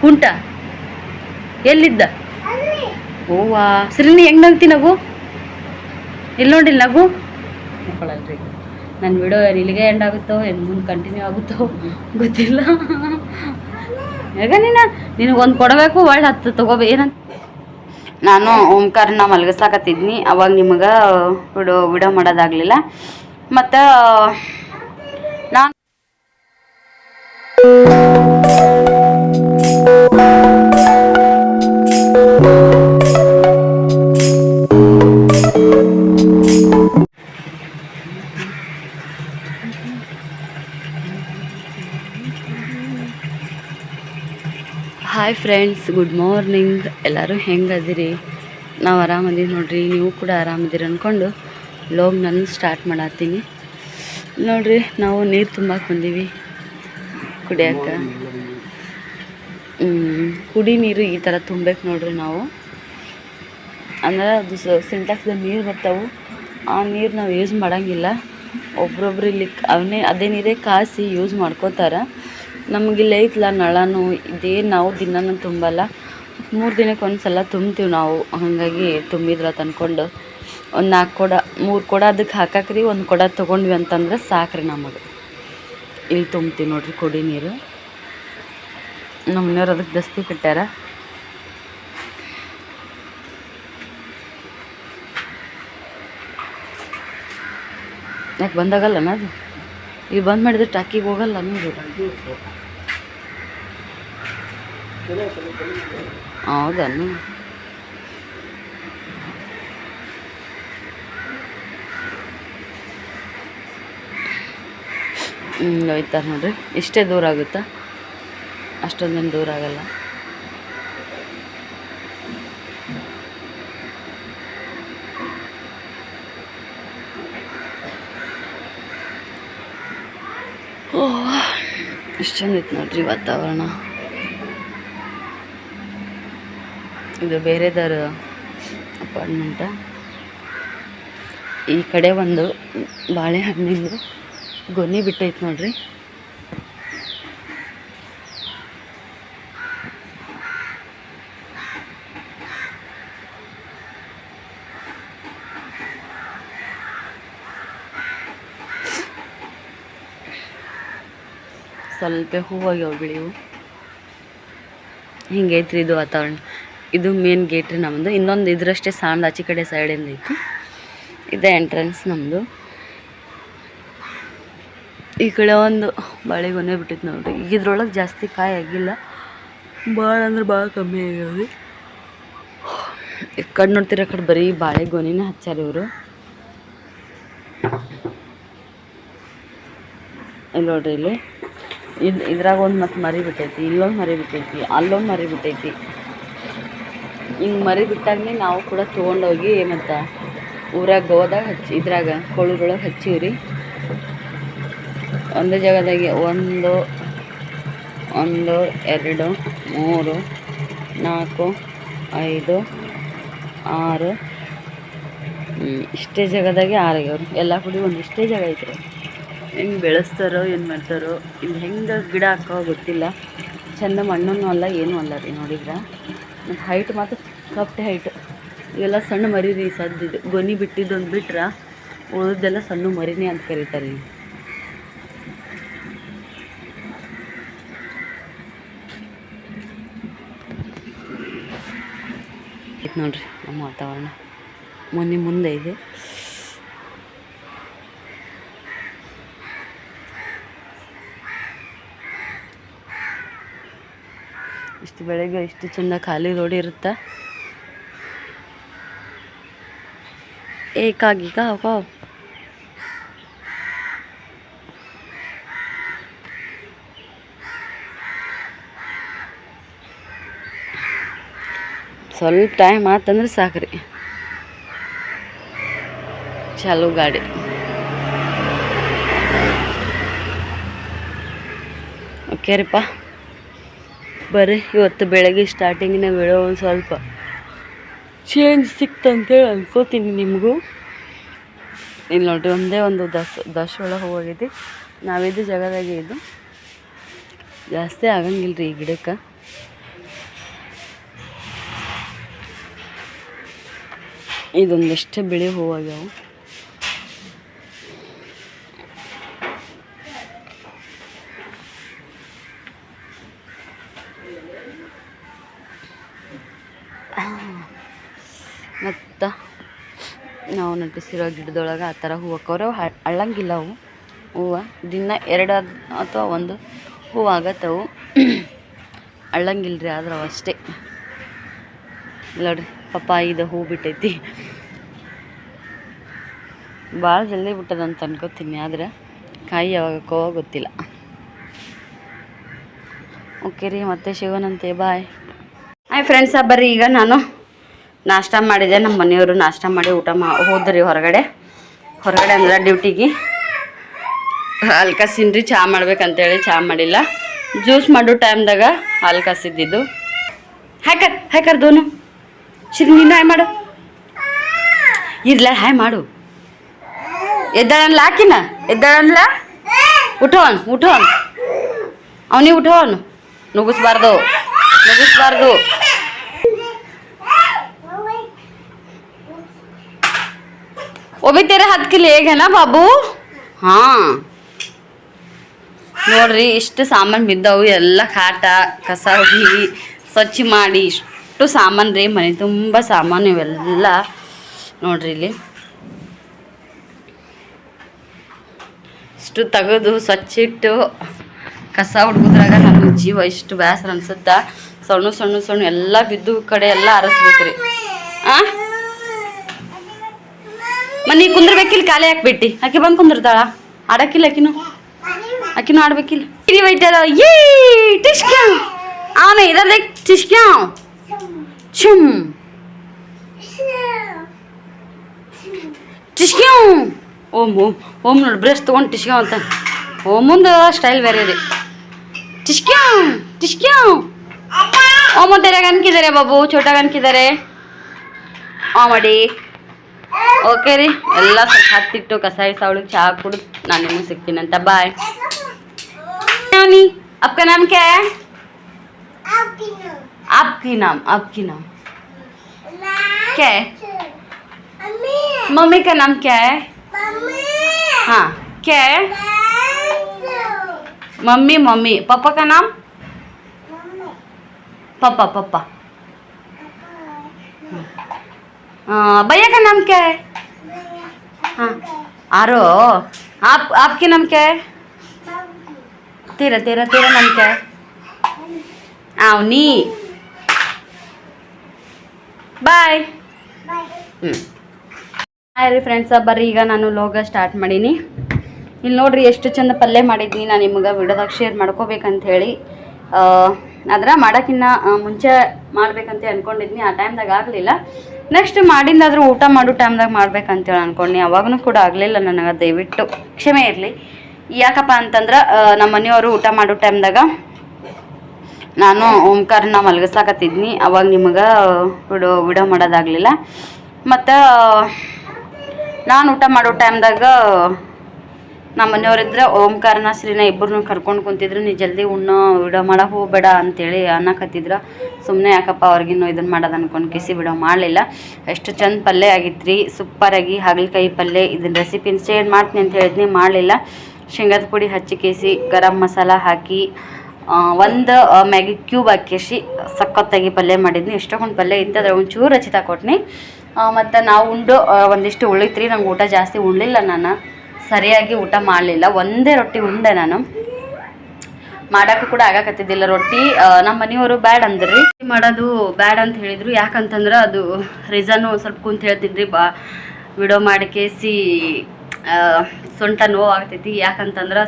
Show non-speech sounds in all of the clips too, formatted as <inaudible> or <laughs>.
ಕುಂಟ. ಎಲ್ಲಿದ್ದ? ಓವಾ ಸರಿನಿ ಹೆಂಗ್ ನಗ್ತಿ ನಗು? ಇಲ್ಲಿ ನೋಡಿಲ್ಲ ನಗು? ಮಕ್ಕಳಲ್ರಿ. ನನ್ನ ವಿಡಿಯೋ ಇಲ್ಲಿಗೆ ಎಂಡ್ ಆಗುತ್ತೋ ಏನು ಮುಂದೆ ಕಂಟಿನ್ಯೂ ಆಗುತ್ತೋ ಗೊತ್ತಿಲ್ಲ. ಈಗ ನೀನು ನಿನಗೆ ಒಂದು ಕೊಡಬೇಕು ಒಳ್ಳೆ ಹತ್ತು ತಗೋಬೇ ಏನಂತ? ನಾನು ಓಂಕಾರನ ಮಲಗಿಸಾಕತ್ತಿದ್ನಿ ಅವಾಗ ನಿಮಗೆ ಬಿಡೋ ವಿಡಿಯೋ ಮಾಡೋದಾಗಲಿಲ್ಲ. ಮತ್ತು ನಾನು ಹಾಯ್ ಫ್ರೆಂಡ್ಸ್ ಗುಡ್ ಮಾರ್ನಿಂಗ್ ಎಲ್ಲರೂ ಹೆಂಗದಿರಿ? ನಾವು ಆರಾಮದೀವಿ ನೋಡ್ರಿ, ನೀವು ಕೂಡ ಆರಾಮದಿರಿ ಅಂದ್ಕೊಂಡು ಲೋಗ್ ನಾನು ಸ್ಟಾರ್ಟ್ ಮಾಡತ್ತೀನಿ ನೋಡ್ರಿ, ನಾವು ನೀರು ತುಂಬಕ್ಕೆ ಬಂದೀವಿ. ಕುಡಿಯಕ್ಕೆ ಕುಡಿ ನೀರು ಈ ಥರ ತುಂಬಬೇಕು ನೋಡ್ರಿ ನಾವು. ಅಂದ್ರೆ ಅದು ಸಿಂಟ್ಯಾಕ್ಸ್ದ ನೀರು ಬರ್ತಾವೆ. ಆ ನೀರು ನಾವು ಯೂಸ್ ಮಾಡೋಂಗಿಲ್ಲ. ಒಬ್ರೊಬ್ರು ಇಲ್ಲಿ ಅವನೇ, ಅದೇ ನೀರೇ ಕಾಸಿ ಯೂಸ್ ಮಾಡ್ಕೋತಾರೆ. ನಮಗಿಲ್ಲ ಐತಲ್ಲ ನಳನು, ಇದೇ ನಾವು ದಿನಾನು ತುಂಬಲ್ಲ. ಮೂರು ದಿನಕ್ಕೆ ಒಂದು ಸಲ ತುಂಬ್ತೀವಿ ನಾವು. ಹಾಗಾಗಿ ತುಂಬಿದ್ರ ತಂದ್ಕೊಂಡು ಒಂದು ನಾಲ್ಕು ಕೊಡ, ಮೂರು ಕೊಡ ಅದಕ್ಕೆ ಹಾಕಾಕ್ರಿ, ಒಂದು ಕೊಡ ತೊಗೊಂಡ್ವಿ ಅಂತಂದ್ರೆ ಸಾಕ್ರಿ ನಮಗೆ. ಇಲ್ಲಿ ತುಂಬ್ತೀವಿ ನೋಡ್ರಿ ಕುಡಿ ನೀರು. ನಮ್ಮ ಮನೆಯವ್ರು ಅದಕ್ಕೆ ದಸ್ತಿ ಕಟ್ಟ್ಯಾರ. ಯಾಕೆ ಬಂದಾಗಲ್ಲ ಅದು? ಇಲ್ಲಿ ಬಂದ್ ಮಾಡಿದ್ರೆ ಟಾಕಿಗೆ ಹೋಗಲ್ಲ ನೀರು ಹೌದನ್ನು ಹ್ಞೂ ಹೋಯ್ತಾರೆ ನೋಡಿರಿ. ಇಷ್ಟೇ ದೂರ ಆಗುತ್ತಾ? ಅಷ್ಟೊಂದೇನು ದೂರ ಆಗಲ್ಲ. ಎಷ್ಟು ಚಂದ ಇತ್ತು ನೋಡ್ರಿ ವಾತಾವರಣ. ಇದು ಬೇರೆದರ ಅಪಾರ್ಟ್ಮೆಂಟ. ಈ ಕಡೆ ಒಂದು ಬಾಳೆಹಣ್ಣಿಂದು ಗೊನಿ ಬಿಟ್ಟೈತೆ ನೋಡ್ರಿ. ಸ್ವಲ್ಪ ಹೂವಾಗ್ಯಾವ ಬಿಳಿವು ಹಿಂಗೈತ್ರಿ ಇದು ವಾತಾವರಣ? ಇದು ಮೇನ್ ಗೇಟ್ ರೀ ನಮ್ಮದು ಇನ್ನೊಂದು ಇದ್ರಷ್ಟೇ ಸಣ್ಣ ಆಚೆ ಕಡೆ ಸೈಡಿಂದ ಐತಿ. ಇದೆ ಎಂಟ್ರೆನ್ಸ್ ನಮ್ಮದು ಈ ಕಡೆ ಒಂದು ಬಾಳೆಗೊನೆ ಬಿಟ್ಟಿತ್ತು ನೋಡ್ರಿ. ಇದ್ರೊಳಗೆ ಜಾಸ್ತಿ ಕಾಯಿ ಆಗಿಲ್ಲ. ಭಾಳ ಅಂದ್ರೆ ಭಾಳ ಕಮ್ಮಿ ಆಗ್ಯಾವ್ರಿ. ಈ ಕಡೆ ನೋಡ್ತೀರ ಕಡೆ ಬರೀ ಬಾಳೆಗೊನೆನ ಹಚ್ಚಾರ ಇವರು. ಇಲ್ಲಿ ನೋಡ್ರಿ ಇಲ್ಲಿ. ಇದು ಇದ್ರಾಗ ಒಂದು ಮತ್ತೆ ಮರಿ ಬಿಟ್ಟೈತಿ, ಇಲ್ಲೊಂದು ಮರಿ ಬಿಟ್ಟೈತಿ, ಅಲ್ಲೊಂದು ಮರಿ ಬಿಟ್ಟೈತಿ. ಹಿಂಗೆ ಮರಿ ನಾವು ಕೂಡ ತೊಗೊಂಡೋಗಿ ಮತ್ತು ಊರಾಗ ಗೋದಾಗ ಹಚ್ಚಿ, ಇದ್ರಾಗ ಕೊಳುಗಳಾಗ ಹಚ್ಚೀವಿ ರೀ ಒಂದು ಜಾಗದಾಗೆ ಒಂದು ಒಂದು, ಎರಡು, ಮೂರು, ನಾಲ್ಕು, ಐದು, ಆರು ಇಷ್ಟೇ ಜಾಗದಾಗೆ ಆರಾಗ್ಯವ್ರು ಎಲ್ಲ ಕೂಡ ಒಂದು ಇಷ್ಟೇ ಜಾಗ ಐತ್ರಿ. ಹೆಂಗೆ ಬೆಳೆಸ್ತಾರೋ, ಏನು ಮಾಡ್ತಾರೋ, ಇಲ್ಲಿ ಹೆಂಗೆ ಗಿಡ ಹಾಕೋ ಗೊತ್ತಿಲ್ಲ. ಚಂದ ಮಣ್ಣನ್ನು ಅಲ್ಲ, ಏನೂ ಅಲ್ಲ ರೀ ನೋಡಿದ್ರೆ. ಮತ್ತು ಹೈಟ್ ಮಾತ್ರ ಸಿಕ್ಕಾಪಟ್ಟೆ ಹೈಟ್ ಇವೆಲ್ಲ ಸಣ್ಣ ಮರಿ ರೀ ಸದ್ದಿದ್ದು ಗೊನಿ ಬಿಟ್ಟಿದ್ದೊಂದು ಬಿಟ್ರೆ ಉಳಿದೆಲ್ಲ ಸಣ್ಣ ಮರಿನೇ ಅಂತ ಕರೀತಾರೆ ನೋಡ್ರಿ ನಮ್ಮ ವಾತಾವರಣ. ಮೊನ್ನೆ ಮುಂದೆ ಇದೆ. ಇಷ್ಟು ಬೆಳಗ್ಗೆ ಇಷ್ಟು ಚಂದ ಖಾಲಿ ರೋಡ್ ಇರುತ್ತಾ? ಕಾವ್ ಕಾವ್ ಸ್ವಲ್ಪ ಟೈಮ್ ಆತಂದ್ರೆ ಸಾಕ್ರಿ. ಚಾಲು ಗಾಡಿ. ಓಕೆ ರೀಪ್ಪ ಬರ್ರಿ, ಇವತ್ತು ಬೆಳಗ್ಗೆ ಸ್ಟಾರ್ಟಿಂಗಿನ ವಿಡಿಯೋ ಒಂದು ಸ್ವಲ್ಪ. ಚೇಂಜ್ ಸಿಕ್ತಂತೇಳಿ ಅನ್ಕೋತೀನಿ ನಿಮಗೂ. ಇಲ್ಲಿ ನೋಡಿರಿ, ಒಂದೇ ಒಂದು ದಸ ದಶ ಒಳಗೆ ಹೋಗೈತಿ ನಾವಿದ್ದು ಜಾಗದಾಗೆ ಇದು. ಜಾಸ್ತಿ ಆಗಂಗಿಲ್ಲ ರೀ ಈ ಗಿಡಕ್ಕೆ. ಇದೊಂದಿಷ್ಟು ಬಿಳಿ ಹೂವಾಗ್ಯಾವು ಮತ್ತು ನಾವು ನಟಿಸಿರೋ ಗಿಡದೊಳಗೆ ಆ ಥರ ಹೂವು ಹಾಕೋರು ಅಳ್ಳಂಗಿಲ್ಲ ಅವು. ಹೂವು ದಿನ ಎರಡು ಅಥವಾ ಒಂದು ಹೂವು ಆಗತ್ತವು ಅಳ್ಳಂಗಿಲ್ಲ <clears throat> ರೀ ಆದ್ರೆ ಅವಷ್ಟೇ ನೋಡ್ರಿ ಪಪ್ಪ ಇದು ಹೂ ಬಿಟ್ಟೈತಿ. ಭಾಳ ಜಲ್ದಿ ಬಿಟ್ಟದಂತ ಅನ್ಕೋತೀನಿ, ಆದ್ರೆ ಕಾಯಿ ಯಾವಾಗಕ್ಕೋ ಗೊತ್ತಿಲ್ಲ. ಓಕೆ ರೀ, ಮತ್ತೆ ಸಿಗೋಣಂತೆ, ಬಾಯ್. ಹಾಯ್ ಫ್ರೆಂಡ್ಸ ಬರ್ರಿ ಈಗ ನಾನು. ನಾಷ್ಟ ಮಾಡಿದೆ, ನಮ್ಮ ಮನೆಯವರು ನಾಷ್ಟ ಮಾಡಿ ಊಟ ಮಾ, ಹೋದ್ರಿ ಹೊರಗಡೆ. ಹೊರಗಡೆ ಅಂದ್ರೆ ಡ್ಯೂಟಿಗೆ. ಹಾಲು ಕಸಿನ್ರಿ ಚಹಾ ಮಾಡ್ಬೇಕಂತೇಳಿ ಚಹಾ ಮಾಡಿಲ್ಲ. ಜ್ಯೂಸ್ ಮಾಡೋ ಟೈಮ್ದಾಗ ಹಾಲು ಕಸಿದ್ದಿದ್ದು ಹಾಕರ್ ಹಾಕರ್ ದೋನು ಶಿರಿ ನೀನು ಹಾಯ್ ಮಾಡು. ಇರ್ಲ, ಹಾಯ್ ಮಾಡು. ಎದ್ದಾಳನ್ಲ ಹಾಕಿನ ಎದ್ದಾಳನ್ಲ? ಉಠೋನ್ ಉಠೋನ್ ಅವನಿಗೆ ಉಠೋನ್ ನುಗ್ಗಿಸ್ಬಾರ್ದು ನುಗ್ಗಿಸ್ಬಾರ್ದು. वो भी तेरे हाथ के लेग है ना बाबू ಹಾಂ ನೋಡ್ರಿ ಇಷ್ಟು ಸಾಮಾನು ಬಿದ್ದವು ಎಲ್ಲ ಕಾಟ ಕಸ ಹೊಡಿ ಸ್ವಚ್ಛ ಮಾಡಿ ಇಷ್ಟು ಸಾಮಾನು ರೀ ಮನೆ ತುಂಬ ಸಾಮಾನು ಇವೆಲ್ಲ ನೋಡ್ರಿ ಇಲ್ಲಿ ಇಷ್ಟು ತೆಗೆದು ಸ್ವಚ್ಛ ಇಟ್ಟು ಕಸ ಹುಡ್ಗುದ್ರಾಗ ನನ್ನ ಜೀವ ಇಷ್ಟು ಬೇಸರ ಅನ್ಸುತ್ತ ಸಣ್ಣ ಸಣ್ಣ ಸಣ್ಣ ಎಲ್ಲ ಬಿದ್ದು ಕಡೆ ಎಲ್ಲ ಅರಸ್ಬೇಕ್ರಿ ಆ ಮನೆ ಕುಂದ್ರಬೇಕಿಲ್ಲ ಖಾಲಿ ಹಾಕ್ಬಿಟ್ಟಿ. ಆಕೆ ಬಂದು ಕುಂದಿರ್ತಾಳ. ಆಡಕ್ಕಿಲ್ಲ ಆಕಿನು. ಆಕಿನೂ ಆಡ್ಬೇಕಿಲ್ಲ. ಇರಿ ಬೈತಾರ ಏ ಟಿಶ್ಕ್ಯಾ ಆನೆ ಇದರದೇ ಟಿಶ್ಕ್ಯಾ ಚುಮ್ ಟಿಶ್ಕ್ಯಾ ಓಮ್ ಓಮ್ ಓಮ್ ನೋಡಿ, ಬ್ರಷ್ ತೊಗೊಂಡು ಟಿಶ್ಕ್ಯಾ ಅಂತ. ಓಮಂದು ಸ್ಟೈಲ್ ಬೇರೆ ರೀ ಟಿಶ್ಕ್ಯಾ ಟಿಶ್ಕ್ಯಾ ಓಮ ತೆರೆ ಅನ್ಕಿದ್ದಾರೆ ಬಾಬು ಚೋಟಾಗ ಅನ್ಕಿದ್ದಾರೆ ಆ ಮಾಡಿ ಓಕೆ ರೀ ಎಲ್ಲ ಸ್ವಲ್ಪ ಹತ್ತಿಟ್ಟು ಕಸಾಯಿ ಸಾವಳಿಗೆ ಚಹಾ ಕುಡಿದು ನಾನು ನಿಮಗೆ ಸಿಗ್ತೀನಂತ ಬಾಯ್ नानी आपका नाम क्या है आपकी नाम आपकी नाम क्या है मम्मी का नाम क्या है हाँ क्या है मम्मी मम्मी पापा का नाम पापा पापा हाँ, भैया का नाम क्या है हाँ आरो आप आपके नाम क्या है तेरा तेरा तेरा नाम क्या है आवनी ಬಾಯ್ ಹ್ಞೂ ಹಾಯ್ ರೀ ಫ್ರೆಂಡ್ಸ ಬರ್ರಿ ಈಗ ನಾನು ಲೋಗ ಸ್ಟಾರ್ಟ್ ಮಾಡೀನಿ ಇಲ್ಲಿ ನೋಡ್ರಿ ಎಷ್ಟು ಚಂದ ಪಲ್ಯ ಮಾಡಿದ್ನಿ ನಾನು ನಿಮ್ಗೆ ವಿಡಿಯೋದಾಗ ಶೇರ್ ಮಾಡ್ಕೋಬೇಕಂತ ಹೇಳಿ ಅದ್ರ ಮಾಡೋಕ್ಕಿನ್ನ ಆ, ಮುಂಚೆ ಮಾಡ್ಬೇಕಂತ ಅನ್ಕೊಂಡಿದ್ನಿ ಆ ಟೈಮ್ದಾಗ ಆಗಲಿಲ್ಲ ನೆಕ್ಸ್ಟ್ ಮಾಡಿಂದಾದರೂ ಊಟ ಮಾಡೋ ಟೈಮ್ದಾಗ ಮಾಡ್ಬೇಕಂತೇಳಿ ಅನ್ಕೊಂಡು ಅವಾಗೂ ಕೂಡ ಆಗಲಿಲ್ಲ ನನಗೆ, ದಯವಿಟ್ಟು. ಕ್ಷಮೆ ಇರಲಿ. ಯಾಕಪ್ಪ ಅಂತಂದ್ರೆ ನಮ್ಮ ಮನೆಯವರು ಊಟ ಮಾಡೋ ಟೈಮ್ದಾಗ ನಾನು ಓಂಕಾರನ ಮಲಗಿಸ್ಲಾಕತ್ತಿದ್ನಿ. ಅವಾಗ ನಿಮಗೆ ವಿಡೋ ವಿಡೋ ಮಾಡೋದಾಗಲಿಲ್ಲ. ಮತ್ತು ನಾನು ಊಟ ಮಾಡೋ ಟೈಮ್ದಾಗ ನಮ್ಮ ಮನೆಯವರಿದ್ರೆ ಓಂಕಾರನ ಶ್ರೀನ ಇಬ್ಬರನ್ನೂ ಕರ್ಕೊಂಡು ಕುಂತಿದ್ರು. ನೀ ಜಲ್ದಿ ಉಣ್ಣೋ ವಿಡಿಯೋ ಮಾಡಕ್ಕೆ ಹೋಗ್ಬೇಡ ಅಂತೇಳಿ ಅನ್ನಕತ್ತಿದ್ರು. ಸುಮ್ಮನೆ ಯಾಕಪ್ಪ ಅವ್ರಿಗಿನ್ನೂ ಇದನ್ನು ಮಾಡೋದು ಅನ್ಕೊಂಡು ಕಿಸಿ ವಿಡಿಯೋ ಮಾಡಲಿಲ್ಲ. ಎಷ್ಟು ಚಂದ ಪಲ್ಯ ಆಗಿತ್ತು ರೀ ಸೂಪರಾಗಿ ಹಾಗಲಕಾಯಿ ಪಲ್ಯ ಇದನ್ನ ರೆಸಿಪಿನ ಶೇರ್ ಮಾಡ್ತೀನಿ ಅಂತ ಹೇಳಿದ್ನಿ, ಮಾಡಲಿಲ್ಲ. ಶೇಂಗದ ಪುಡಿ ಹಚ್ಚಿ ಕೇಸಿ, ಗರಂ ಮಸಾಲ ಹಾಕಿ ಒಂದು ಮ್ಯಾಗಿ ಕ್ಯೂಬ್ ಹಾಕಿಸಿ ಸಖತ್ತಾಗಿ ಪಲ್ಯ ಮಾಡಿದ್ನಿ. ಎಷ್ಟೊಂದು ಪಲ್ಯ ಇತ್ತು ಅದ್ರ ಒಂಚೂರು ರಚಿತ ಕೊಟ್ನಿ. ಮತ್ತು ನಾವು ಉಂಡು ಒಂದಿಷ್ಟು ಉಳಿತ್ರಿ ನಂಗೆ ಊಟ ಜಾಸ್ತಿ ಉಣ್ಲಿಲ್ಲ ನಾನು. ಸರಿಯಾಗಿ ಊಟ ಮಾಡಲಿಲ್ಲ. ಒಂದೇ ರೊಟ್ಟಿ ಉಂಡೆ ನಾನು. ಮಾಡೋಕ್ಕೂ ಕೂಡ ಆಗಕತ್ತಿದ್ದಿಲ್ಲ ರೊಟ್ಟಿ. ನಮ್ಮ ಮನೆಯವರು ಬ್ಯಾಡ್ ಅಂದ್ರಿ. ಮಾಡೋದು ಬ್ಯಾಡ್ ಅಂತ ಹೇಳಿದ್ರು. ಯಾಕಂತಂದ್ರೆ ಅದು ರೀಸನ್ನು ಸ್ವಲ್ಪ ಕುಂತ ಹೇಳ್ತೀನಿ ರೀ ಬಾ ವಿಡಿಯೋ ಮಾಡಿ ಕೇಸಿ ಸೊಂಟ ನೋವು ಆಗ್ತೈತಿ. ಯಾಕಂತಂದ್ರೆ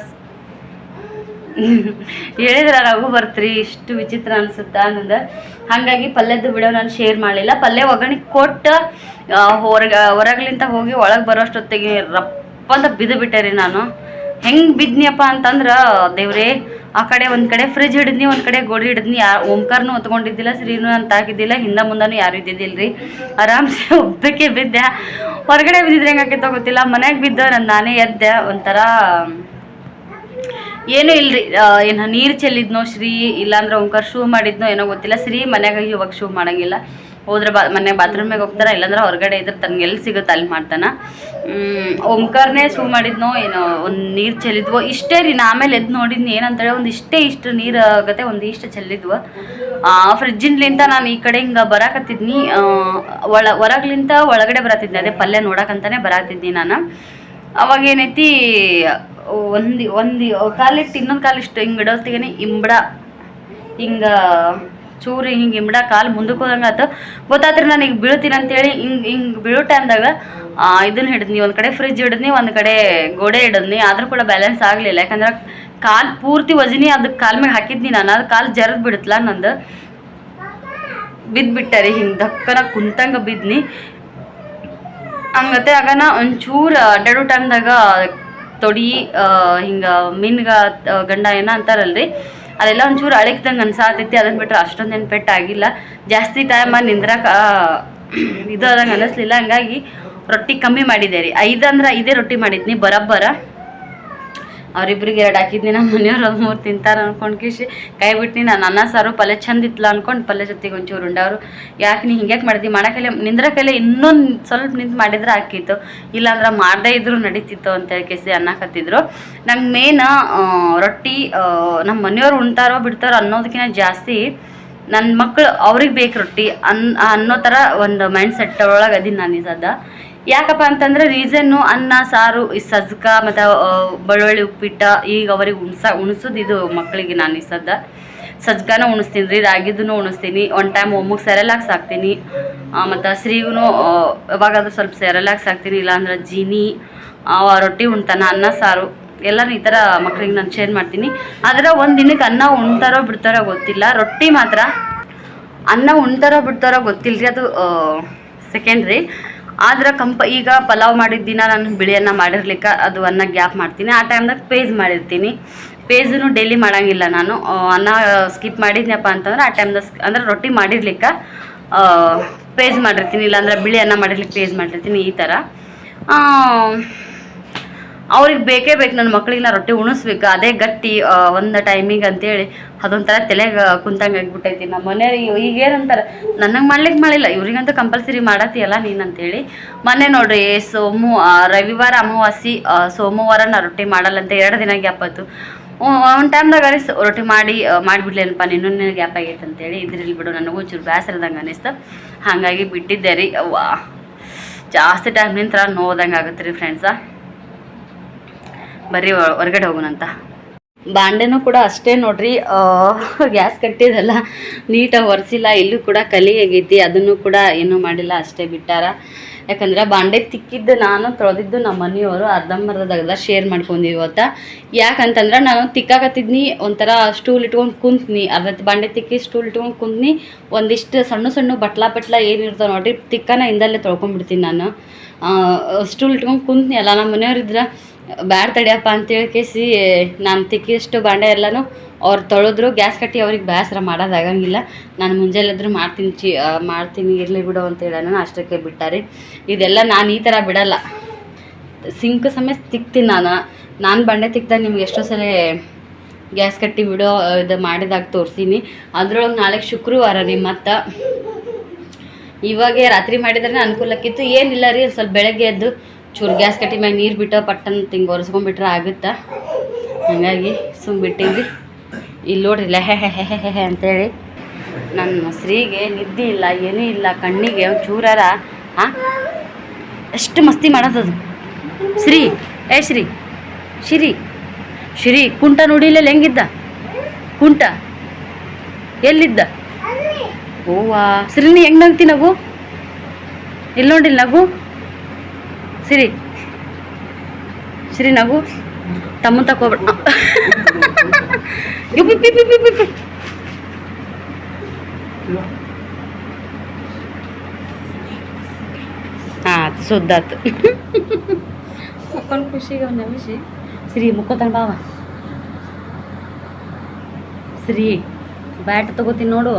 <laughs> ಹೇಳಿದ್ರೆ ನಗು ಬರ್ತ್ರಿ. ಇಷ್ಟು ವಿಚಿತ್ರ ಅನ್ಸುತ್ತಾ ಅನ್ನೋದು. ಹಾಗಾಗಿ ಪಲ್ಯದ್ದು ವಿಡಿಯೋ ನಾನು ಶೇರ್ ಮಾಡಲಿಲ್ಲ. ಪಲ್ಯ ಒಗ್ಗರಣೆ ಕೊಟ್ಟು ಹೊರಗೆ, ಹೊರಗ್ಲಿಂತ ಹೋಗಿ ಒಳಗೆ ಬರೋಷ್ಟೊತ್ತಿಗೆ ರಪ್ಪಂತ ಬಿದ್ದು ಬಿಟ್ಟೆ ರೀ ನಾನು. ಹೆಂಗೆ ಬಿದ್ನಿಯಪ್ಪ ಅಂತಂದ್ರೆ, ದೇವ್ರೇ, ಆ ಕಡೆ ಒಂದು ಕಡೆ ಫ್ರಿಜ್ ಹಿಡಿದ್ನಿ, ಒಂದು ಕಡೆ ಗೋಡೆ ಹಿಡಿದ್ನಿ, ಯಾ ಓಂಕಾರನು ಹೊತ್ಕೊಂಡಿದ್ದಿಲ್ಲ ಶ್ರೀನು ಅಂತ ಹಾಕಿದ್ದಿಲ್ಲ, ಹಿಂದೆ ಮುಂದನೂ ಯಾರು ಇದ್ದಿದ್ದಿಲ್ಲ ರೀ ಆರಾಮ್ಸೆ <laughs> ಒಬ್ಬಕ್ಕೆ ಬಿದ್ದೆ. ಹೊರಗಡೆ ಬಿದ್ದಿದ್ರೆ ಹೆಂಗಾಕೈತೋ ಗೊತ್ತಿಲ್ಲ ಮನೆಗೆ ಬಿದ್ದ ನಾನು ನಾನೇ ಎದ್ದೆ, ಒಂಥರ, ಏನೂ ಇಲ್ರಿ. ಏನು ನೀರು ಚೆಲ್ಲಿದ್ನೋ ಶ್ರೀ, ಇಲ್ಲಾಂದ್ರೆ ಓಂಕಾರ ಶೂ ಮಾಡಿದ್ನೋ ಏನೋ ಗೊತ್ತಿಲ್ಲ. ಶ್ರೀ ಮನ್ಯಾಗ ಇವಾಗ ಶೂ ಮಾಡಂಗಿಲ್ಲ. ಹೋದ್ರೆ ಬಾ ಮನೆ ಬಾತ್ರೂಮಿಗೆ ಹೋಗ್ತಾರ? ಇಲ್ಲಾಂದ್ರೆ ಹೊರಗಡೆ ಇದ್ರೆ ತನ್ಗೆ ಎಲ್ಲಿ ಸಿಗುತ್ತೆ ಅಲ್ಲಿ ಮಾಡ್ತಾನ? ಓಂಕಾರನೇ ಶೂ ಮಾಡಿದ್ನೋ ಏನೋ, ಒಂದು ನೀರು ಚೆಲ್ಲಿದ್ವೋ? ಇಷ್ಟೇ ರೀ, ನಾ ಆಮೇಲೆ ಎದ್ದು ನೋಡಿದ್ನಿ, ಏನಂತೇಳಿ, ಒಂದು ಇಷ್ಟೇ ಇಷ್ಟು ನೀರು ಆಗತ್ತೆ, ಒಂದು ಇಷ್ಟು ಚೆಲ್ಲಿದ್ವು. ಫ್ರಿಜ್ಜಿನ್ಲಿಂದ ನಾನು ಈ ಕಡೆ ಹಿಂಗೆ ಬರಾಕತ್ತಿದ್ನಿ. ಒಳ ಹೊರಗ್ಲಿಂತ ಒಳಗಡೆ ಬರತ್ತಿದ್ನಿ ಅದೇ ಪಲ್ಯ ನೋಡಕ್ಕಂತಾನೆ ಬರಾತಿದ್ನಿ ನಾನು. ಅವಾಗ ಏನೈತಿ, ಒಂದು ಒಂದು ಕಾಲಿಟ್ಟು ಇನ್ನೊಂದು ಕಾಲಿಷ್ಟು ಹಿಂಗೆ ಇಡೋತ್ತಿಗೆ ಇಂಬಡ, ಹಿಂಗೆ ಚೂರು ಹಿಂಗೆ ಇಂಬಡ ಕಾಲು ಮುಂದಕ್ಕೆ ಹೋದಂಗೆ ಆತು. ಗೊತ್ತಾತ್ರಿ ನಾನು ಈಗ ಬೀಳ್ತೀನಿ ಅಂತೇಳಿ ಹಿಂಗೆ ಹಿಂಗೆ ಬೀಳೋ ಟೈಮ್ದಾಗ ಇದನ್ನ ಹಿಡಿದ್ನಿ ಒಂದು ಕಡೆ ಫ್ರಿಜ್ ಹಿಡಿದ್ನಿ ಒಂದು ಕಡೆ ಗೋಡೆ ಹಿಡಿದ್ನಿ ಆದ್ರೂ ಕೂಡ ಬ್ಯಾಲೆನ್ಸ್ ಆಗಲಿಲ್ಲ. ಯಾಕಂದ್ರೆ ಕಾಲು ಪೂರ್ತಿ ವಜನಿ ಅದಕ್ಕೆ ಕಾಲ್ ಮೇಲೆ ಹಾಕಿದ್ನಿ ನಾನು, ಅದು ಕಾಲು ಜರದ್ ಬಿಡುತ್ತಲ್ಲ ನಂದು. ಬಿದ್ದುಬಿಟ್ಟೆ ರೀ ಹಿಂಗೆ ದಕ್ಕನ ಕುಂತಂಗೆ ಬಿದ್ನಿ. ಹಂಗತೆ ನಾ ಒಂಚೂರು ಅಡ್ಡಾಡೋ ಟೈಮ್ದಾಗ ತೊಡಿ ಹಿಂಗೆ ಮೀನ್ಗ ಗಂಡ ಏನ ಅಂತಾರಲ್ರಿ ಅದೆಲ್ಲ ಒಂಚೂರು ಅಳಿಕ್ದಂಗೆ ಅನ್ಸಾತೈತಿ ಅದನ್ನ ಬಿಟ್ಟರೆ ಅಷ್ಟೊಂದು ಪೆಟ್ಟು ಆಗಿಲ್ಲ. ಜಾಸ್ತಿ ಟೈಮ್ ನಿಂದ್ರಕ ಇದು ಆದಂಗೆ ಅನ್ನಿಸ್ಲಿಲ್ಲ ಹಂಗಾಗಿ ರೊಟ್ಟಿ ಕಮ್ಮಿ ಮಾಡಿದೆ ರೀ. ಐದು ಅಂದ್ರೆ ಐದೇ ರೊಟ್ಟಿ ಮಾಡಿದ್ನಿ, ಬರಬ್ಬರ. ಅವ್ರಿಬ್ರಿಗೆ ಎರಡು ಹಾಕಿದ್ನಿ ನಮ್ಮ ಮನೆಯವ್ರು ಅದು ಮೂರು ತಿಂತಾರೆ ಅನ್ಕೊಂಡು ಕಿಶಿ. ಕೈ ಬಿಟ್ನಿ, ನಾನು ಅನ್ನ ಸಾರು ಪಲ್ಯ ಚಂದ ಇತ್ತಲ್ಲ ಅನ್ಕೊಂಡು ಪಲ್ಯ ಜೊತೆಗೆ ಒಂಚೂರು ಉಂಡವರು ಯಾಕೆ ನೀ ಹಿಂಗ್ಯಾಕೆ ಮಾಡಿದ್ವಿ ಮಾಡೋಕಲೆ ನಿಂದ್ರಕಲೆ ಇನ್ನೊಂದು ಸ್ವಲ್ಪ ನಿಂತು ಮಾಡಿದ್ರೆ ಹಾಕಿತ್ತು. ಇಲ್ಲಾಂದ್ರೆ ಮಾಡದೇ ಇದ್ರು ನಡೀತಿತ್ತು, ಅಂತ ಹೇಳಿ ಕೇಸಿ ಅನ್ನಕತ್ತಿದ್ರು ನಂಗೆ ಮೇನ್ ರೊಟ್ಟಿ ನಮ್ಮ ಮನೆಯವ್ರು ಉಣ್ತಾರೋ ಬಿಡ್ತಾರೋ ಅನ್ನೋದಕ್ಕಿಂತ ಜಾಸ್ತಿ ನನ್ನ ಮಕ್ಕಳು ಅವ್ರಿಗೆ ಬೇಕು ರೊಟ್ಟಿ ಅನ್ ಅನ್ನೋ ಥರ ಒಂದು ಮೈಂಡ್ ಸೆಟ್ ಒಳಗೆ ಅದೀನಿ ನಾನು ಸದ್ದ. ಯಾಕಪ್ಪ ಅಂತಂದ್ರೆ ರೀಸನ್ನು ಅನ್ನ, ಸಾರು, ಈ ಸಜ್ಕ ಮತ್ತು ಬೆಳ್ಳುಳ್ಳಿ, ಉಪ್ಪಿಟ್ಟ ಈಗ ಅವ್ರಿಗೆ ಉಣ್ಸ, ಉಣಿಸೋದು ಇದು ಮಕ್ಕಳಿಗೆ ನಾನು ಈ ಸದ್ದ. ಸಜ್ಕಾನ ಉಣಿಸ್ತೀನಿ ರೀ ರಾಗಿದೂ ಉಣಿಸ್ತೀನಿ. ಒನ್ ಟೈಮ್ ಒಮ್ಮಗೆ ಸೆರೆಲಾಕ್ಸ್ ಹಾಕ್ತೀನಿ ಮತ್ತು ಶ್ರೀಗೂ ಯಾವಾಗಾದ್ರೂ ಸ್ವಲ್ಪ ಸೆರೆಲಾಕ್ಸ್ ಹಾಕ್ತೀನಿ ಇಲ್ಲಾಂದ್ರೆ ಜೀನಿ ರೊಟ್ಟಿ ಉಣ್ತಾನ, ಅನ್ನ, ಸಾರು. ಎಲ್ಲರೂ ಈ ಥರ ಮಕ್ಕಳಿಗೆ ನಾನು ಶೇರ್ ಮಾಡ್ತೀನಿ. ಆದರೆ ಒಂದು ದಿನಕ್ಕೆ ಅನ್ನ ಉಣ್ತಾರೋ ಬಿಡ್ತಾರೋ ಗೊತ್ತಿಲ್ಲ. ರೊಟ್ಟಿ ಮಾತ್ರ ಅನ್ನ ಉಣ್ತಾರೋ ಬಿಡ್ತಾರೋ ಗೊತ್ತಿಲ್ಲ ರೀ ಅದು ಸೆಕೆಂಡ್ರಿ ಆದ್ರೆ ಕಂಪ ಈಗ ಪಲಾವ್ ಮಾಡಿದ ದಿನ ನಾನು ಬಿಳಿ ಅನ್ನ ಮಾಡಿರ್ಲಿಕ್ಕೆ ಅದು ಅನ್ನ ಗ್ಯಾಪ್ ಮಾಡ್ತೀನಿ. ಆ ಟೈಮ್ದಾಗ ಪೇಜ್ ಮಾಡಿರ್ತೀನಿ. ಪೇಜನ್ನು ಡೈಲಿ ಮಾಡೋಂಗಿಲ್ಲ ನಾನು. ಅನ್ನ ಸ್ಕಿಪ್ ಮಾಡಿದ್ನಪ್ಪ ಅಂತಂದ್ರೆ ಆ ಟೈಮ್ದಾಗ ಅಂದ್ರೆ ರೊಟ್ಟಿ ಮಾಡಿರ್ಲಿಕ್ಕೆ ಪೇಜ್ ಮಾಡಿರ್ತೀನಿ. ಇಲ್ಲಾಂದ್ರೆ ಬಿಳಿ ಅನ್ನ ಮಾಡಿರ್ಲಿಕ್ಕೆ ಪೇಜ್ ಮಾಡಿರ್ತೀನಿ ಈ ಥರ ಅವ್ರಿಗೆ ಬೇಕೇ ಬೇಕು, ನನ್ನ ಮಕ್ಳಿಗೆ ನಾ ರೊಟ್ಟಿ ಉಣಿಸ್ಬೇಕು. ಅದೇ ಗಟ್ಟಿ ಒಂದು ಟೈಮಿಗೆ ಅಂತೇಳಿ ಅದೊಂಥರ ತಲೆಗೆ ಕುಂತಂಗೆ ಆಗ್ಬಿಟ್ಟೈತಿ. ನಮ್ಮ ಮನೆಯವ್ರಿಗೆ ಈಗ ಏನಂತಾರೆ ನನಗೆ ಮಾಡ್ಲಿಕ್ಕೆ ಮಾಡಿಲ್ಲ, ಇವ್ರಿಗಂತೂ ಕಂಪಲ್ಸರಿ ಮಾಡತ್ತೀಯಲ್ಲ ನೀನು ಅಂತೇಳಿ. ಮೊನ್ನೆ ನೋಡ್ರಿ, ಸೋಮು ರವಿವಾರ ಅಮಾವಾಸಿ ಸೋಮವಾರ ನಾ ರೊಟ್ಟಿ ಮಾಡಲ್ಲ ಅಂತ ಎರಡು ದಿನ ಗ್ಯಾಪ್ ಆಯ್ತು. ಒಂದು ಟೈಮ್ದಾಗ ಅನಿಸ್ತು, ರೊಟ್ಟಿ ಮಾಡಿ ಮಾಡಿಬಿಡ್ಲೇನಪ್ಪ, ನಿನ್ನೂ ಗ್ಯಾಪ್ ಆಗೈತೆ ಅಂತೇಳಿ ಇದ್ರಲ್ಲಿ ಬಿಡು, ನನಗೂ ಚೂರು ಬೇಸರದಂಗೆ ಅನಿಸ್ತು. ಹಾಗಾಗಿ ಬಿಟ್ಟಿದ್ದೆ ರೀ. ಜಾಸ್ತಿ ಟೈಮ್ ನಿಂತರ ನೋದಂಗೆ ಆಗುತ್ತೆ ರೀ ಫ್ರೆಂಡ್ಸ ಬರ್ರಿ ಹೊರಗಡೆ ಹೋಗೋಣಂತ ಬಾಂಡೆನೂ ಕೂಡ ಅಷ್ಟೇ ನೋಡ್ರಿ. ಗ್ಯಾಸ್ ಕಟ್ಟಿದಲ್ಲ, ನೀಟಾಗಿ ಒರೆಸಿಲ್ಲ, ಇಲ್ಲೂ ಕೂಡ ಕಲಿ ಆಗೈತಿ ಅದನ್ನು ಕೂಡ ಏನೂ ಮಾಡಿಲ್ಲ, ಅಷ್ಟೇ ಬಿಟ್ಟಾರ. ಯಾಕಂದ್ರೆ ಬಾಂಡೆ ತಿಕ್ಕಿದ್ದು ನಾನು, ತೊಳೆದಿದ್ದು ನಮ್ಮ ಮನೆಯವರು, ಅರ್ಧಂಬರ್ಧದಾಗೆಲ್ಲ ಶೇರ್ ಮಾಡ್ಕೊಂಡಿ ಇವತ್ತ. ಯಾಕಂತಂದ್ರೆ ನಾನು ತಿಕ್ಕಾಕತ್ತಿದ್ನಿ, ಒಂಥರ ಸ್ಟೂಲ್ ಇಟ್ಕೊಂಡು ಕುಂತ್ನಿ ಅರ್ಧ ಬಾಂಡೆ ತಿಕ್ಕಿ ಸ್ಟೂಲ್ ಇಟ್ಕೊಂಡು ಕುಂತ್ನಿ, ಒಂದಿಷ್ಟು ಸಣ್ಣ ಸಣ್ಣ ಬಟ್ಲ ಪಟ್ಲ ಏನಿರ್ತಾವೆ ನೋಡ್ರಿ, ತಿಕ್ಕನ ಹಿಂದಲ್ಲೇ ತೊಳ್ಕೊಂಡ್ಬಿಡ್ತೀನಿ ನಾನು. ಸ್ಟೂಲ್ ಇಟ್ಕೊಂಡು ಕುಂತ್ನಿ, ಅಲ್ಲ, ನಮ್ಮ ಮನೆಯವ್ರಿದ್ರ ಬ್ಯಾಡ್ ತಡಿಯಪ್ಪ ಅಂತೇಳಿ ಕೇಸಿ ನಾನು ತಿಕ್ಕಿಷ್ಟು ಬಾಂಡೆ ಎಲ್ಲನೂ ಅವ್ರು ತೊಳೆದ್ರು, ಗ್ಯಾಸ್ ಕಟ್ಟಿ ಅವ್ರಿಗೆ ಬೇಸರ ಮಾಡೋದಾಗಂಗಿಲ್ಲ ನಾನು ಮುಂಜಾನೆ ಇದ್ರೂ ಮಾಡ್ತೀನಿ ಚಿ ಮಾಡ್ತೀನಿ, ಇರಲಿ ಬಿಡು ಅಂತ ಹೇಳೋಣ ಅಷ್ಟಕ್ಕೆ ಬಿಟ್ಟಾರಿ. ಇದೆಲ್ಲ ನಾನು ಈ ಥರ ಬಿಡಲ್ಲ. ಸಿಂಕ್ ಸಮೇತ ತಿಕ್ತೀನಿ ನಾನು. ನಾನು ಬಂಡೆ ತಿಕ್ದಾಗ ನಿಮ್ಗೆ ಎಷ್ಟೋ ಸಲ ಗ್ಯಾಸ್ ಕಟ್ಟಿ ಬಿಡೋ ಇದು ಮಾಡಿದಾಗ ತೋರಿಸ್ತೀನಿ ಅದ್ರೊಳಗೆ ನಾಳೆ ಶುಕ್ರವಾರ ರೀ ಮತ್ತು ಇವಾಗೆ ರಾತ್ರಿ ಮಾಡಿದ್ರೆ ಅನುಕೂಲಕ್ಕಿತ್ತು. ಏನಿಲ್ಲ ರೀ ಸ್ವಲ್ಪ ಬೆಳಗ್ಗೆ ಎದ್ದು ಚೂರು ಗ್ಯಾಸ್ ಕಟ್ಟಿ ಮ್ಯಾಗ ನೀರು ಬಿಟ್ಟು ಪಟ್ಟನ್ ತಿಂಗೆ ಒರೆಸ್ಕೊಂಡ್ಬಿಟ್ರೆ ಆಗುತ್ತೆ? ಹಾಗಾಗಿ ಸುಮ್ಮ ಬಿಟ್ಟಿದ್ವಿ. ಇಲ್ಲಿ ನೋಡ್ರಿ ಲೆಹೆ ಹೆ ಹೆ ಹೆ ಹೆ ಹೆ ಅಂತೇಳಿ ನನ್ನ ಸ್ತ್ರೀಗೆ ನಿದ್ದೆ ಇಲ್ಲ, ಏನೂ ಇಲ್ಲ, ಕಣ್ಣಿಗೆ ಒಂದು ಚೂರಾರ ಹಾಂ ಎಷ್ಟು ಮಸ್ತಿ ಮಾಡೋದದು ಶ್ರೀ, ಏ ಶ್ರೀ ಶ್ರೀ ಶ್ರೀ, ಕುಂಟ ನೋಡಿಲ್ಲ ಹೆಂಗಿದ್ದ? ಕುಂಟ, ಎಲ್ಲಿದ್ದ? ಓವಾ ಶ್ರೀನಿ ಹೆಂಗ್ ನಗ್ತಿ ನಗು? ಇಲ್ಲಿ ನೋಡಿಲ್ಲ ನಗು? ಸಿರಿ. ಸಿರಿ ನಗು. ತಮ್ಮ ತಕೋಬೇಡ ಆತು. ಸುದ್ದಾತು ಮುಕ್ಕೊಂಡು ಖುಷಿಗೆ ಒಂದು ನಿಮಿಷ. ಸಿರಿ ಮುಕ್ಕೋತಾನ ಬಾವ ಸಿರಿ ಬ್ಯಾಟ್ ತಗೋತೀನಿ ನೋಡು.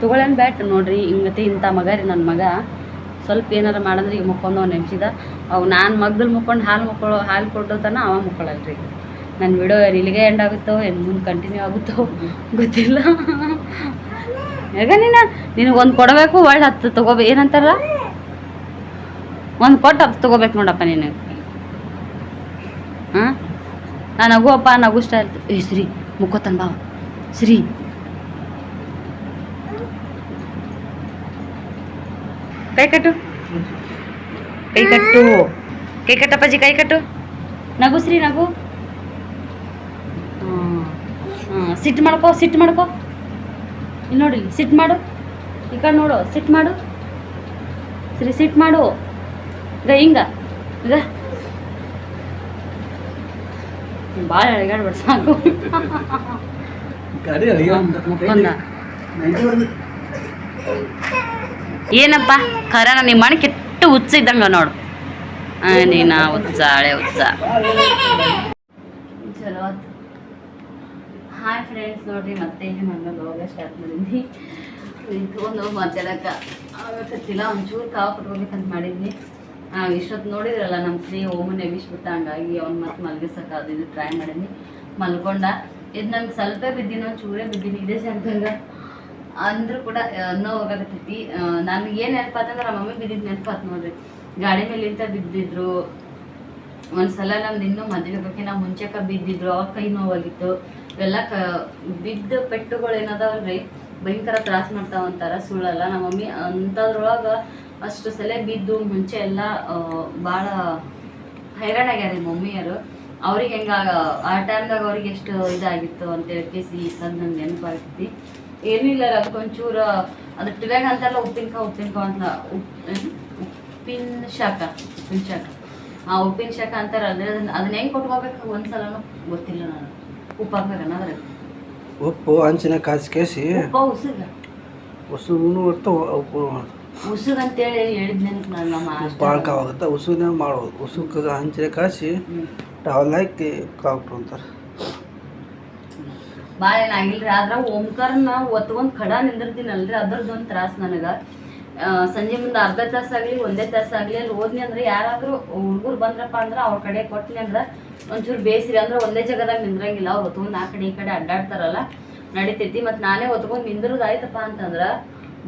ತಗೊಳ್ಳೇನು ಬ್ಯಾಟ್? ನೋಡ್ರಿ ಹಿಂಗತಿ ಇಂಥ ಮಗ ರೀ ನನ್ನ ಮಗ. ಸ್ವಲ್ಪ ಏನಾರ ಮಾಡಂದ್ರೆ ಈಗ ಮುಕ್ಕೊಂಡು ನಿಮಿಷದ ಅವು ನಾನು ಮಗ್ದಲ್ಲಿ ಮುಕ್ಕೊಂಡು ಹಾಲು ಮುಕ್ಕೊಳ್ಳೋ, ಹಾಲು ಕೊಡೋತನ ಅವ ಮುಕ್ಕೊಳ್ಳಲ್ರಿ ನನ್ನ ವಿಡಿಯೋ ಇಲ್ಲಿಗೆ ಎಂಡ್ ಆಗುತ್ತೋ, ಏನು ಮುಂದೆ ಕಂಟಿನ್ಯೂ ಆಗುತ್ತೋ ಗೊತ್ತಿಲ್ಲ. ಯಾಕ ನೀನು ನಿನಗೊಂದು ಕೊಡಬೇಕು, ಒಳ್ಳೆ ಹತ್ತು ತಗೋಬೇಕು ಏನಂತಾರ ಒಂದು ಕೊಟ್ಟು ಹತ್ತು ತಗೋಬೇಕು ನೋಡಪ್ಪ ನೀನು. ಹಾಂ? ನಾನು ನಗುವಪ್ಪ ನಗು ಸ್ಟೈಲ್ ಏ ಶ್ರೀ ಮುಕ್ಕೋತನ್ ಬಾ ಶ್ರೀ ಕೈ ಕಟ್ಟು ಕೈ ಕಟ್ಟು ಕೈ ಕಟ್ಟಪ್ಪಾಜಿ ಕೈ ಕಟ್ಟು ನಗು. ಶ್ರೀ ನಗು ಸಿಟ್ಟು ಮಾಡ್ಕೋ ಸಿಟ್ಟು ಮಾಡ್ಕೋ. ಇಲ್ಲಿ ನೋಡಿ ಸಿಟ್ಟು ಮಾಡು. ಈ ಕಡೆ ನೋಡು ಸಿಟ್ಟು ಮಾಡು. ಶ್ರೀ ಸಿಟ್ಟು ಮಾಡು. ಈಗ ಹಿಂಗ. ಈಗ ಭಾಳ ಅಳಗಾಡ್ಬೇಡ ಸಾಕು. ಮುಕ್ಕೊಂದ ಏನಪ್ಪ? ಖರನ ನಿಮ್ಮ ಮನೆ ಕೆಟ್ಟು ಹುಚ್ಚ ಇದ್ದಂಗ ನೋಡು. ನೀನ ಹುಚ್ಚ ಹಳೆ ಹುಚ್ಚ. ಚಲೋ ಹಾಯ್ ಫ್ರೆಂಡ್ಸ್ ನೋಡ್ರಿ ಮತ್ತೆ ನನ್ನ ಹೋಗ ಸ್ಟಾರ್ಟ್ ಮಾಡಿದ್ನಿ ಇಟ್ಕೊಂಡು ಮಾತಾಡಕ್ಕೆ ಆಗತ್ತಿಲ್ಲ ಒಂಚೂರು ಕಾವು ಕೊಟ್ಕೋಬೇಕಂತ ಮಾಡಿದ್ನಿ ಆ, ಇಷ್ಟೊತ್ತು ನೋಡಿದ್ರಲ್ಲ ನಮ್ಮ ಸ್ತ್ರೀ ಓಮನ್ ಎಬ್ಬಿಸ್ಬಿಟ್ಟ ಹಂಗಾಗಿ ಅವ್ನು ಮತ್ತೆ ಮಲಗಿಸಕ್ಕೆ ಅದು ಇದು ಟ್ರೈ ಮಾಡೀನಿ ಮಲ್ಕೊಂಡ. ಇದು ನಂಗೆ ಸ್ವಲ್ಪ ಬಿದ್ದೀನಿ ಒಂದು ಚೂರೇ ಬಿದ್ದೀನಿ ಇದೇ ಜಾಗದಾಗ. ಅಂದ್ರೂ ಕೂಡ ನೋವು ಹೋಗಾಕತ್ತೈತಿ ನನಗೆ ಏನು ನೆನಪಾತಂದ್ರೆ ನಮ್ಮ ಮಮ್ಮಿ ಬಿದ್ದಿದ್ದು ನೆನಪಾತ್ ನೋಡ್ರಿ. ಗಾಡಿ ಮೇಲಿಂದ ಬಿದ್ದಿದ್ರು. ಒಂದ್ಸಲ ನಮ್ದು ಇನ್ನೂ ಮದುವೆ ಬಗ್ಗೆ ನಾವು ಮುಂಚೆಕ ಬಿದ್ದಿದ್ರು. ಅವಾಗ ಕೈ ನೋವಾಗಿತ್ತು. ಇವೆಲ್ಲ ಕ, ಬಿದ್ದ ಪೆಟ್ಟುಗಳು ಏನದಾವಲ್ರಿ ಭಯಂಕರ ತ್ರಾಸ ಮಾಡ್ತಾವ ಅಂತಾರ ಸುಳ್ಳಲ್ಲ. ನಮ್ಮ ಮಮ್ಮಿ ಅಂಥದ್ರೊಳಗೆ ಅಷ್ಟು ಸಲ ಬಿದ್ದು ಮುಂಚೆ ಎಲ್ಲ ಭಾಳ ಹೈರಾಣ ಆಗ್ಯಾರ ನಿಮ್ಮ ಮಮ್ಮಿಯರು. ಅವ್ರಿಗೆ ಹೆಂಗ, ಆ ಟೈಮ್ದಾಗ ಅವ್ರಿಗೆ ಎಷ್ಟು ಇದಾಗಿತ್ತು ಅಂತೇಳಿ ಕೇಸಿ ಸದ್ ನಂಗೆ ನೆನಪಾಗ್ತೈತಿ. ಏನೂ ಇಲ್ಲ ಅದಕ್ಕೊಂಚೂರು ಅದು ಟಿವ್ಯಾಗ ಅಂತಾರಲ್ಲ ಉಪ್ಪಿನಕಾಯಿ ಉಪ್ಪಿನಕಾಯಿ ಅಂತ? ಉಪ್ಪಿನ ಶಾಖ ಉಪ್ಪಿನ ಶಾಖ. ಆ ಉಪ್ಪಿನ ಶಾಖ ಅಂತಾರೆ ಅದ್ರ ಅದನ್ನ ಹೆಂಗೆ ಕೊಟ್ಕೋಬೇಕು ಒಂದ್ಸಲನೂ ಗೊತ್ತಿಲ್ಲ ನಾನು. ಉಪ್ಪು ಹಾಕ್ಬೇಕನ್ನ ಅದ್ರ ಉಪ್ಪು ಹಂಚಿನ ಕಾಸ್ಕೇಸಿ ಉಪ್ಪ ಉಸುಗ. ಉಸುನು ಇರ್ತಾವ ಉಪ್ಪು ಉಸುಗ್ ಅಂತೇಳಿ ಹೇಳಿದ್ ನೆನಪು ನನ್ನ ನಮ್ಮ ಅಷ್ಟ. ಭಾಳ ಕಾವಾಗುತ್ತೆ ಉಸುನ ಮಾಡೋದು ಉಸುಕ ಹಂಚಿನ ಕಾಸಿ. ಟವಲ್ ಹಾಕಿ ಕಾಕ್ಟ್ರು ಅಂತಾರೆ. ಭಾಳ ಏನಾಗಿಲ್ರಿ ಆದ್ರೆ ಓಂಕಾರನ ಒತ್ಕೊಂಡು ಖಡ ಅದ್ರದ್ದು ಒಂದು ತ್ರಾಸ ನನಗೆ. ಸಂಜೆ ಮುಂದೆ ಅರ್ಧ ತಾಸಾಗ್ಲಿ ಒಂದೇ ತಾಸಾಗಲಿ ಅಲ್ಲಿ ಹೋದ್ನಿ ಅಂದ್ರೆ ಯಾರಾದರೂ ಹುಡುಗರು ಬಂದ್ರಪ್ಪ ಅಂದ್ರೆ ಅವ್ರ ಕಡೆ ಕೊಟ್ನಿ ಅಂದ್ರೆ ಒಂಚೂರು ಬೇಸಿರಿ ಅಂದ್ರೆ ಒಂದೇ ಜಾಗದಾಗ ನಿಂದ್ರಂಗಿಲ್ಲ. ಅವ್ರು ಹೊತ್ಕೊಂಡ್ ಆ ಕಡೆ ಈ ಕಡೆ ಅಡ್ಡಾಡ್ತಾರಲ್ಲ, ನಡಿತೈತಿ. ಮತ್ತು ನಾನೇ ಹೊತ್ಕೊಂಡ್ ನಿಂದಿರೋದಾಯ್ತಪ್ಪ ಅಂತಂದ್ರ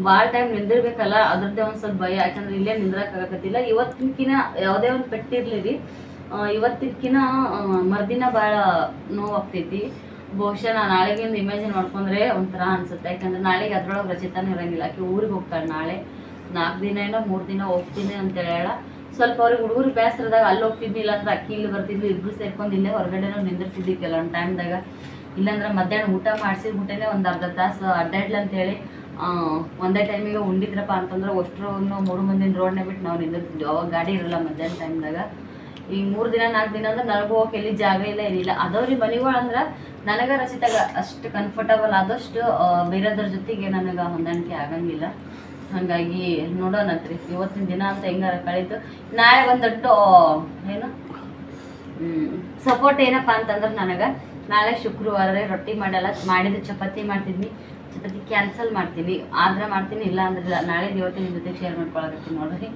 ಭಾಳ ಟೈಮ್ ನಿಂದಿರ್ಬೇಕಲ್ಲ, ಅದ್ರದ್ದೇ ಒಂದು ಸ್ವಲ್ಪ ಭಯ. ಯಾಕಂದ್ರೆ ಇಲ್ಲೇ ನಿಂದ್ರಕ್ಕಾಗತ್ತಿಲ್ಲ ಇವತ್ತಿನಕಿನ ಯಾವುದೇ ಒಂದು ಪೆಟ್ಟಿರ್ಲಿ ರೀ. ಇವತ್ತಿನಕಿನ ಮರ್ದಿನ ಭಾಳ ನೋವಾಗ್ತೈತಿ. ಬಹುಶಃ ನಾ ನಾಳೆಗಿಂದ ಇಮ್ಯಾಜಿನ್ ಮಾಡ್ಕೊಂಡ್ರೆ ಒಂಥರ ಅನ್ಸುತ್ತೆ. ಯಾಕಂದ್ರೆ ನಾಳೆಗೆ ಅದ್ರೊಳಗೆ ರಚಿತಾನು ಇರಂಗಿಲ್ಲ. ಆಕೆ ಊರಿಗೆ ಹೋಗ್ತಾಳೆ ನಾಳೆ. ನಾಲ್ಕು ದಿನ ಏನೋ ಮೂರು ದಿನ ಹೋಗ್ತೀನಿ ಅಂತ ಹೇಳ ಸ್ವಲ್ಪ ಅವ್ರಿಗೆ ಹುಡುಗರು ಬೇಸರದಾಗ ಅಲ್ಲಿ ಹೋಗ್ತಿದ್ದಿಲ್ಲ ಅಂದ್ರೆ ಅಕ್ಕಿ ಇಲ್ಲಿ ಬರ್ತಿದ್ಲು, ಇಬ್ರು ಸೇರ್ಕೊಂಡು ಇಲ್ಲೇ ಹೊರಗಡೆನೂ ನಿಂದಿರ್ತಿದ್ವಿ ಕೆಲವೊಂದು ಟೈಮ್ದಾಗ ಇಲ್ಲಾಂದ್ರೆ ಮಧ್ಯಾಹ್ನ ಊಟ ಮಾಡಿಸಿ ಊಟನೇ ಒಂದು ಅರ್ಧ ತಾಸು ಅಡ್ಡಾಡ್ಲಿ ಅಂತೇಳಿ ಒಂದೇ ಟೈಮಿಗೆ ಉಂಡಿದ್ರಪ್ಪ ಅಂತಂದ್ರೆ ಅಷ್ಟ್ರು ಮೂರು ಮಂದಿನ ರೋಡ್ನೇ ಬಿಟ್ಟು ನಾವು ನಿಂದಿರ್ತಿದ್ವಿ. ಅವಾಗ ಗಾಡಿ ಇರಲ್ಲ ಮಧ್ಯಾಹ್ನ ಟೈಮ್ದಾಗ ಈಗ ಮೂರು ದಿನ, ನಾಲ್ಕು ದಿನ ಅಂದ್ರೆ ನನಗೂ ಹೋಗಕ್ಕೆ ಎಲ್ಲಿ ಜಾಗ ಇಲ್ಲ ಏನಿಲ್ಲ ಅದವ್ರಿ ಮನೆಗಳು ಅಂದ್ರೆ ನನಗೆ ರಚಿತಾಗ ಅಷ್ಟು ಕಂಫರ್ಟಬಲ್ ಆದಷ್ಟು ಬೇರೆದ್ರ ಜೊತೆಗೆ ನನಗೆ ಹೊಂದಾಣಿಕೆ ಆಗಂಗಿಲ್ಲ. ಹಾಗಾಗಿ ನೋಡೋಣತ್ರಿ ಇವತ್ತಿನ ದಿನ ಅಂತ ಹೆಂಗಾರ ಕಳೀತು. ನಾಳೆ ಒಂದು ಏನು? ಸಪೋರ್ಟ್ ಏನಪ್ಪ ಅಂತಂದ್ರೆ ನನಗೆ ನಾಳೆ ಶುಕ್ರವಾರ ರೊಟ್ಟಿ ಮಾಡಲ್ಲ. ಮಾಡಿದ ಚಪಾತಿ ಮಾಡ್ತಿದ್ವಿ ಚಪಾತಿ ಕ್ಯಾನ್ಸಲ್ ಮಾಡ್ತೀನಿ. ಆದ್ರೆ ಮಾಡ್ತೀನಿ, ಇಲ್ಲ ಅಂದ್ರೆ. ನಾಳೆ ಇವತ್ತಿನ ಜೊತೆ ಶೇರ್ ಮಾಡ್ಕೊಳಕತ್ತೀನಿ ನೋಡ್ರಿ.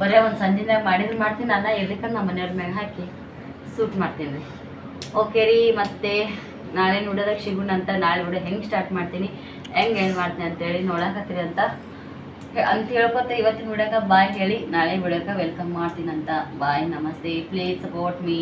ಬರೀ ಒಂದು ಸಂಜೆನಾಗ ಮಾಡಿದ್ರೆ ಮಾಡ್ತೀನಿ, ಅಲ್ಲ ಎದಕ್ಕೆ ನಮ್ಮ ಮನೆಯವ್ರ ಮ್ಯಾಗ ಹಾಕಿ ಸೂಟ್ ಮಾಡ್ತೀನಿ. ರೀ ಓಕೆ ರೀ, ಮತ್ತು ನಾಳೆ ನೋಡೋದಾಗ ಸಿಗೋಣ ಅಂತ ನಾಳೆ ವಿಡಿಯೋ ಹೆಂಗೆ ಸ್ಟಾರ್ಟ್ ಮಾಡ್ತೀನಿ, ಹೆಂಗೆ ಏನು ಮಾಡ್ತೀನಿ ಅಂತೇಳಿ ನೋಡಕತ್ತೀರಿ ಅಂತ ಅಂತ ಹೇಳ್ಕೊತ ಇವತ್ತಿನ ವಿಡಿಯೋಕ್ಕೆ ಬಾಯ್ ಹೇಳಿ, ನಾಳೆ ವಿಡಿಯೋಕ್ಕೆ ವೆಲ್ಕಮ್ ಮಾಡ್ತೀನಂತ ಬಾಯ್ ನಮಸ್ತೆ ಪ್ಲೀಸ್ ಸಪೋರ್ಟ್ ಮೀ